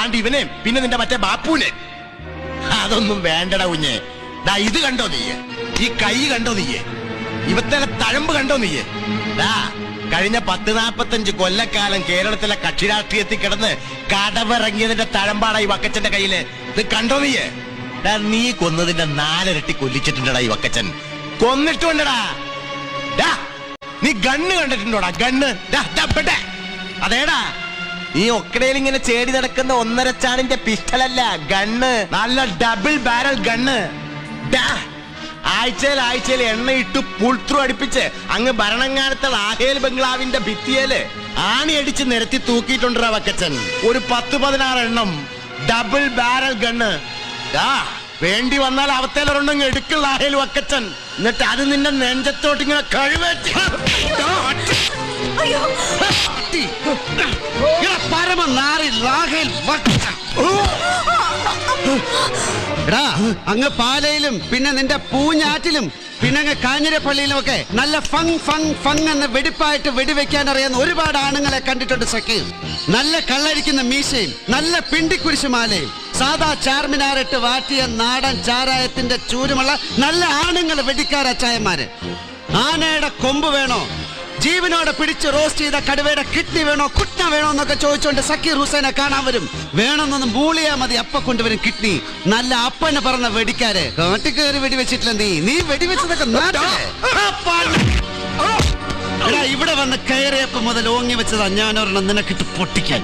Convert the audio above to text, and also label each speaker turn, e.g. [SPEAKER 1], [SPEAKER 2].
[SPEAKER 1] താണ്ട് ഇവനെ പിന്നെ നിന്റെ മറ്റേ ബാപ്പുവിനെ. അതൊന്നും വേണ്ടട കുഞ്ഞെ. ദാ ഇത് കണ്ടോ നീയെ? ഈ കൈ കണ്ടോ നീയെ? ഇവത്തെ തഴമ്പ് കണ്ടോ നീയെ? ദാ കഴിഞ്ഞ പത്ത് നാപ്പത്തഞ്ച് കൊല്ലക്കാലം കേരളത്തിലെ കക്ഷി രാഷ്ട്രീയത്തിൽ കിടന്ന് കടവിറങ്ങിയതിന്റെ തഴമ്പാടാ ഈ വക്കച്ചന്റെ കയ്യിൽ. ഇത് കണ്ടോ നീയെ? നീ കൊന്നതിന്റെ നാലിരട്ടി കൊല്ലിച്ചിട്ടുണ്ടടാ ഈ വക്കച്ചൻ. കൊന്നിട്ടുണ്ടടാ. നീ ഗണ്ണ് കണ്ടിട്ടുണ്ടോടാ? ഗണ്ണ്. അതേടാ. നീ ഒക്കടയിൽ ഇങ്ങനെ ചേടി നടക്കുന്ന ഒന്നര ചാണിന്റെ പിസ്റ്റലല്ല ഗണ്ണ്. നല്ല ഡബിൾ ബാരൽ ഗണ്ണ്. ആഴ്ചയിൽ ആഴ്ചയിൽ എണ്ണയിട്ട് പുൾത്രു അടുപ്പിച്ച് അങ്ങ് ഭരണങ്ങാനത്തെ ആഹേൽ ബംഗ്ലാവിന്റെ ഭിത്തിയേൽ ആണി അടിച്ച് നിരത്തി തൂക്കിയിട്ടുണ്ട് വക്കച്ചൻ? ഒരു പത്ത് പതിനാറ് എണ്ണം. Double barrel gun. വേണ്ടി വന്നാൽ അവത്തേലൊരെണ്ണം എടുക്കുള്ള ആഹേൽ വക്കച്ചൻ. എന്നിട്ട് അത് നിന്റെ നെഞ്ചത്തോട്ട് ഇങ്ങനെ കഴിവേറ്റി
[SPEAKER 2] എടാ അങ്ങ് പാലയിലും പിന്നെ നിന്റെ പൂഞ്ഞാറ്റിലും പിന്നെ അങ്ങ് കാഞ്ഞിരപ്പള്ളിയിലും ഒക്കെ നല്ല ഫങ് ഫങ് ഫങ് എന്ന് വെടിപ്പായിട്ട് വെടിവെക്കാൻ അറിയാവുന്ന ഒരുപാട് ആണുങ്ങളെ കണ്ടിട്ടുണ്ട് സക്കീർ നല്ല കള്ളരിക്കുന്ന മീശയും നല്ല പിണ്ടിക്കുരിശുമാലയും സാദാ ചാർമിനാറിട്ട് വാട്ടിയ നാടൻ ചാരായത്തിന്റെ ചൂരുമുള്ള നല്ല ആണുങ്ങൾ വെടിക്കാര ചായന്മാര് ആനയുടെ കൊമ്പ് വേണോ? ജീവനോടെ പിടിച്ച് റോസ്റ്റ് ചെയ്ത കടുവയുടെ കിഡ്നി വേണോ കുട്ട വേണോ എന്നൊക്കെ ചോദിച്ചോണ്ട് സക്കീർ ഹുസൈനെ കാണാൻ വരും. വേണമെന്നൊന്ന് മൂളിയാ മതി അപ്പ കൊണ്ടുവരും കിഡ്നി. നല്ല അപ്പന പറഞ്ഞ വെടിക്കാര്. കയറി വെടിവെച്ചിട്ടില്ല നീ. നീ വെടിവെച്ചതൊക്കെ ഇവിടെ വന്ന് കയറിയപ്പോ മുതൽ ഓങ്ങി വെച്ചതാ ഞാനൊരെണ്ണം നിനക്കിട്ട് പൊട്ടിക്കാൻ.